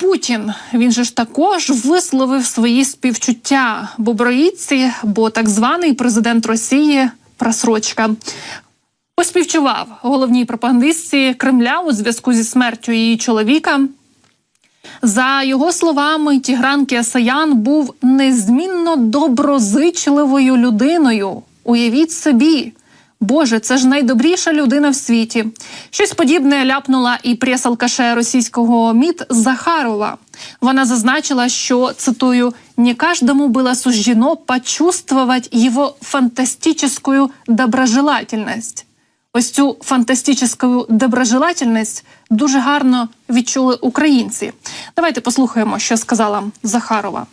Путін він же ж також висловив свої співчуття боброїдці, бо так званий президент Росії просрочка. Поспівчував головній пропагандистці Кремля у зв'язку зі смертю її чоловіка. За його словами, Тігран Кіасаян був незмінно доброзичливою людиною. Уявіть собі, Боже, це ж найдобріша людина в світі. Щось подібне ляпнула і прес-алкаше російського МІД Захарова. Вона зазначила, що цитую: не каждому было суждено почувствовать его фантастическую доброжелательность. Ось цю фантастичну доброжелательність дуже гарно відчули українці. Давайте послухаємо, що сказала Захарова.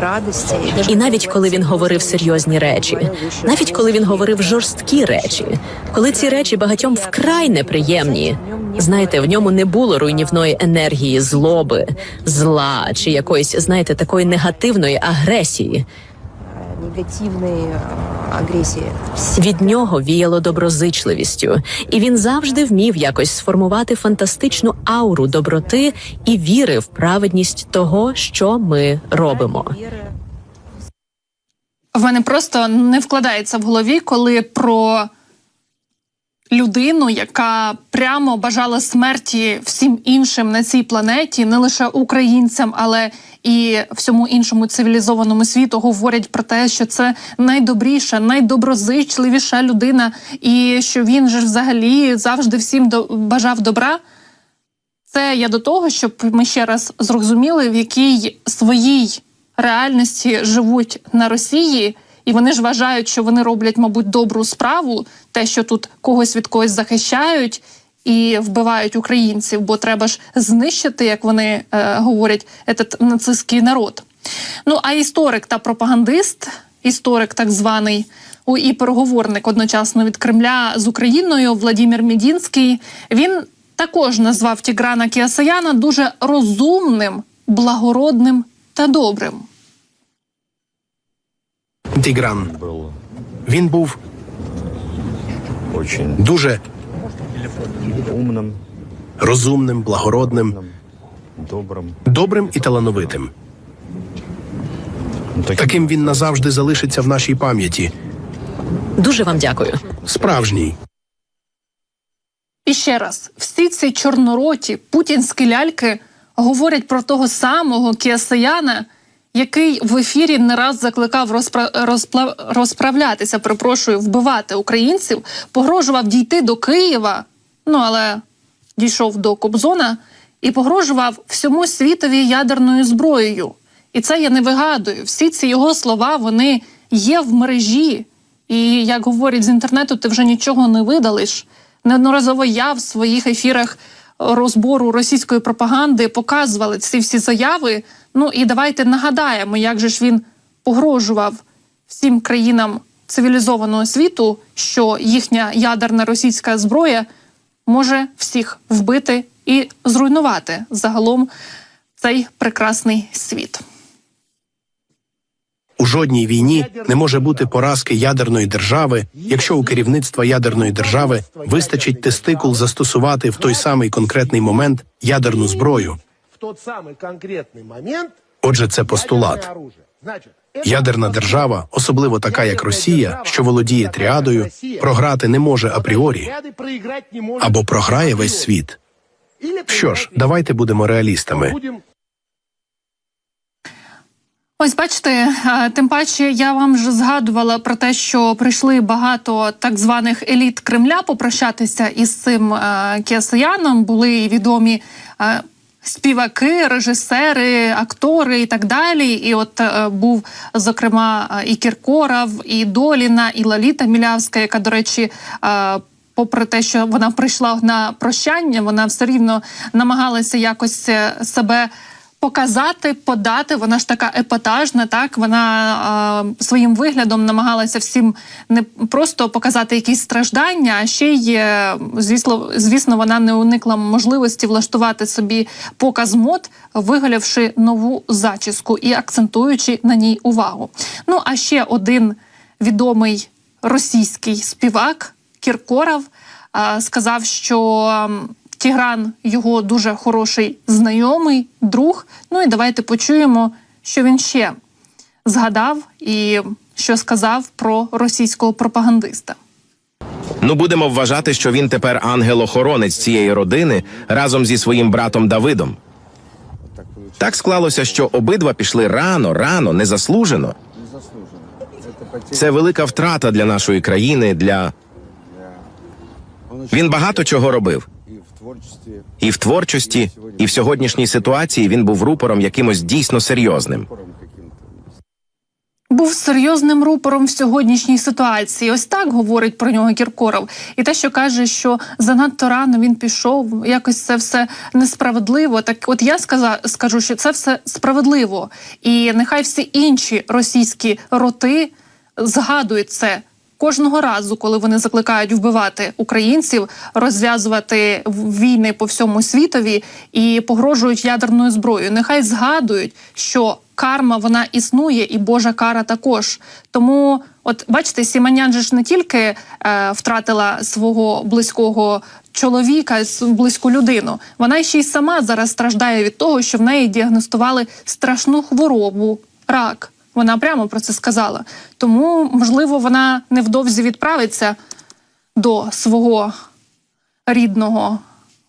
Радості І навіть коли він говорив серйозні речі, навіть коли він говорив жорсткі речі, коли ці речі багатьом вкрай неприємні, знаєте, в ньому не було руйнівної енергії, злоби, зла чи якоїсь, знаєте, такої негативної агресії. Негативної е, агресії. Від нього віяло доброзичливістю, і він завжди вмів якось сформувати фантастичну ауру доброти і віри в праведність того, що ми робимо. В мене просто не вкладається в голові, коли про людину, яка прямо бажала смерті всім іншим на цій планеті, не лише українцям, але і всьому іншому цивілізованому світу, говорять про те, що це найдобріша, найдоброзичливіша людина, і що він же взагалі завжди всім бажав добра. Це я до того, щоб ми ще раз зрозуміли, в якій своїй реальності живуть на Росії, і вони ж вважають, що вони роблять, мабуть, добру справу, те, що тут когось від когось захищають і вбивають українців, бо треба ж знищити, як вони е, говорять, этот нацистський народ. Ну а історик та пропагандист, історик так званий, у- і переговорник одночасно від Кремля з Україною Владимир Мідінський. Він також назвав Тіграна Кіасаяна дуже розумним, благородним та добрим. Тігран. был Він був очень дуже умным, розумним, благородним, добрым. добрим і талановитим. Ну, таким він назавжди залишиться в нашій пам'яті. Дуже вам дякую. Справжній. І ще раз, всі ці чорнороті путінські ляльки говорять про того самого Кіасаяна, який в ефірі не раз закликав розпра... розпла... розправлятися, перепрошую, вбивати українців, погрожував дійти до Києва. Ну але дійшов до Кобзона і погрожував всьому світові ядерною зброєю. І це я не вигадую. Всі ці його слова вони є в мережі. І як говорять з інтернету, ти вже нічого не видалиш. Неодноразово я в своїх ефірах розбору російської пропаганди показували ці всі заяви. Ну і давайте нагадаємо, як же ж він погрожував всім країнам цивілізованого світу, що їхня ядерна російська зброя може всіх вбити і зруйнувати загалом цей прекрасний світ. У жодній війні не може бути поразки ядерної держави, якщо у керівництва ядерної держави вистачить тестикул застосувати в той самий конкретний момент ядерну зброю. в тот самый конкретный момент Отже, це постулат. Ядерна держава, особливо така як Росія, що володіє тріадою, програти не може апріорі або програє весь світ. Що ж, давайте будемо реалістами. Ось бачите, тим паче я вам вже згадувала про те, що прийшли багато так званих еліт Кремля попрощатися із цим е, Були відомі співаки, режисери, актори і так далі. І от е, був зокрема е, і Кіркоров, і Доліна, і Лаліта Мілявська, яка, до речі, е, попри те, що вона прийшла на прощання, вона все рівно намагалася якось е, себе показати, подати. Вона ж така епатажна. Так вона е, своїм виглядом намагалася всім не просто показати якісь страждання, а ще й е, звісно, звісно, вона не уникла можливості влаштувати собі показ мод, виголявши нову зачіску і акцентуючи на ній увагу. Ну а ще один відомий російський співак Кіркоров е, сказав, що Тігран його дуже хороший знайомий, друг. Ну і давайте почуємо, що він ще згадав і що сказав про російського пропагандиста. Ну, будемо вважати, що він тепер ангел-охоронець цієї родини разом зі своїм братом Давидом. Так склалося, що обидва пішли рано, рано, незаслужено. Це велика втрата для нашої країни. Для він багато чого робив. І в творчості, і в сьогоднішній ситуації він був рупором якимось дійсно серйозним. Був серйозним рупором в сьогоднішній ситуації. Ось так говорить про нього Кіркоров. І те, що каже, що занадто рано він пішов, якось це все несправедливо. Так, от я сказа, скажу, що це все справедливо, і нехай всі інші російські роти згадують це. Кожного разу, коли вони закликають вбивати українців, розв'язувати війни по всьому світові і погрожують ядерною зброєю, нехай згадують, що карма вона існує, і Божа кара також. Тому, от бачите, Сіманян же ж не тільки е, втратила свого близького чоловіка, близьку людину, вона ще й сама зараз страждає від того, що в неї діагностували страшну хворобу рак. Вона прямо про це сказала. Тому, можливо, вона невдовзі відправиться до свого рідного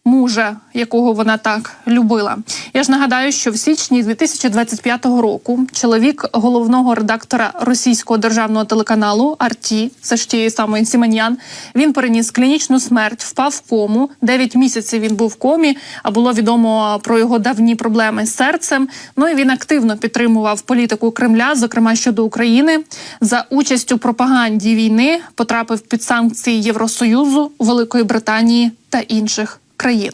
мужа, якого вона так любила. Я ж нагадаю, що в січні 2025 року чоловік головного редактора російського державного телеканалу Арті, це ж тієї самої Сіменян, він переніс клінічну смерть, впав в кому. Дев'ять місяців він був в комі. А було відомо про його давні проблеми з серцем. Ну і він активно підтримував політику Кремля, зокрема щодо України, за участь у пропаганді війни потрапив під санкції Євросоюзу, Великої Британії та інших країн.